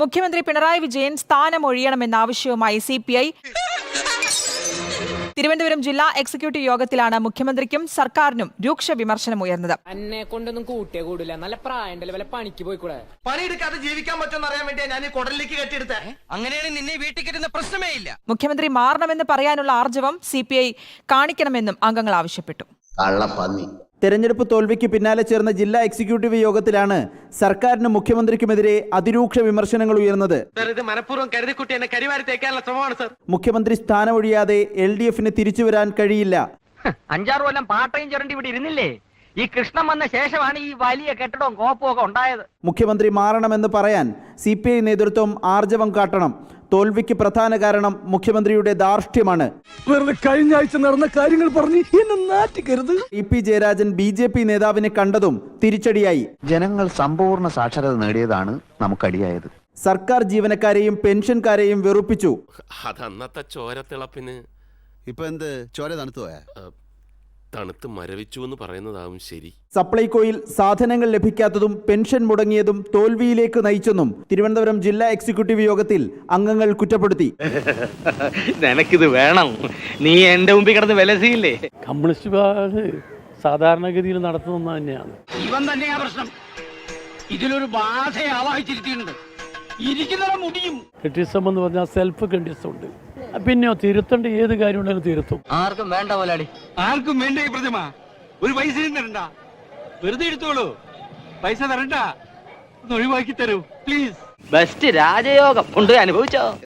മുഖ്യമന്ത്രി പിണറായി വിജയൻ സ്ഥാനമൊഴിയണമെന്ന ആവശ്യവുമായി C P I Thiruvananthapuram ജില്ലാ എക്സിക്യൂട്ടീവ് യോഗത്തിലാണ് മുഖ്യമന്ത്രിക്കും സർക്കാരിനും രൂക്ഷ വിമർശനം ഉയർന്നത്. എന്നെ കൊണ്ടൊന്നും കൂട്ടിയ കൂടില്ല. നല്ല പ്രായണ്ടല്ലേ വല്ല പണിക്ക് പോയിക്കൂടെ? പണിയെടുക്കാതെ ജീവിക്കാൻ പറ്റുമെന്ന് അറിയാൻ വേണ്ടിയാ ഞാൻ ഈ കുടലിലേക്ക് കെട്ടിയെടുത്തേ. അങ്ങനെയാണ് നിന്നെ വീട്ടിൽ കെട്ടുന്ന പ്രശ്നമേ ഇല്ല. മുഖ്യമന്ത്രി മാറണമെന്ന് പറയാനുള്ള ആർജവം സി പി ഐ കാണിക്കണമെന്നും അംഗങ്ങൾ ആവശ്യപ്പെട്ടു. കള്ളപ്പന്നി. തെരഞ്ഞെടുപ്പ് തോൽവിക്ക് പിന്നാലെ ചേർന്ന ജില്ലാ എക്സിക്യൂട്ടീവ് യോഗത്തിലാണ് സർക്കാരിനും മുഖ്യമന്ത്രിക്കുമെതിരെ അതിരൂക്ഷ വിമർശനങ്ങൾ ഉയർന്നത്. മുഖ്യമന്ത്രി സ്ഥാനമൊഴിയാതെ എൽ ഡി എഫിന് തിരിച്ചുവരാൻ കഴിയില്ല. അഞ്ചാറ് കൊല്ലം പാട്ടയും ചുരണ്ടി ഇവിടെ ഇരുന്നില്ലേ? ഈ കൃഷ്ണൻ വന്ന ശേഷമാണ് ഈ വലിയ കെട്ടിടവും കോപ്പും ഒക്കെ ഉണ്ടായത്. മുഖ്യമന്ത്രി മാറണമെന്ന് പറയാൻ സി പി ഐ നേതൃത്വം ആർജവം കാട്ടണം. തോൽവിക്ക് പ്രധാന കാരണം മുഖ്യമന്ത്രിയുടെ ധാർഷ്ട്യമാണ്. വെറുതെ കഴിഞ്ഞ ആഴ്ച നടന്ന കാര്യങ്ങൾ പറഞ്ഞ് എന്നെ നാറ്റിക്കരുത്. E P Jayarajan B J P നേതാവിനെ കണ്ടതും തിരിച്ചടിയായി. ജനങ്ങൾ സമ്പൂർണ സാക്ഷരത നേടിയതാണ് നമുക്കടിയായത്. സർക്കാർ ജീവനക്കാരെയും പെൻഷൻകാരെയും വെറുപ്പിച്ചു. അതന്നത്തെ ചോരത്തിളപ്പിന് ഇപ്പൊ എന്ത്? ചോര തണുത്തു പോയാ? തണുത്ത് മരവിച്ചു എന്ന് പറയുന്നതാവും ശരി. സപ്ലൈകോയിൽ സാധനങ്ങൾ ലഭിക്കാത്തതും പെൻഷൻ മുടങ്ങിയതും തോൽവിയിലേക്ക് നയിച്ചെന്നും തിരുവനന്തപുരം ജില്ലാ എക്സിക്യൂട്ടീവ് യോഗത്തിൽ അംഗങ്ങൾ കുറ്റപ്പെടുത്തി. നിനക്കിത് വേണം. നീ എന്റെ മുമ്പിൽ കിടന്ന് വിലസിയില്ലേ? കമ്മ്യൂണിസ്റ്റ് പാർട്ടി സാധാരണഗതിയിൽ നടത്തുന്ന ഒന്ന് തന്നെയാണ്. ഇവൻ തന്നെയാ പ്രശ്നം. ഇതിലൊരു ബാധയെ ആവാഹിച്ചിരിക്കുന്നുണ്ട്. ഇരിക്കുന്നവരെ മുടിയും. എന്ന് പറഞ്ഞാൽ സെൽഫ് ഉണ്ട് പിന്നെയോ തിരുത്തേണ്ട ഏത് കാര്യം ഉണ്ടെങ്കിലും തിരുത്തും. ആർക്കും വേണ്ട പോലാടി. ആർക്കും വേണ്ട ഈ പ്രതിമ? ഒരു പൈസയും തരണ്ട. വെറുതെ എടുത്തോളൂ. പൈസ തരണ്ട. ഒന്ന് ഒഴിവാക്കി തരൂ. പ്ലീസ് ബെസ്റ്റ് രാജയോഗം. ഉണ്ട് അനുഭവിച്ചോ?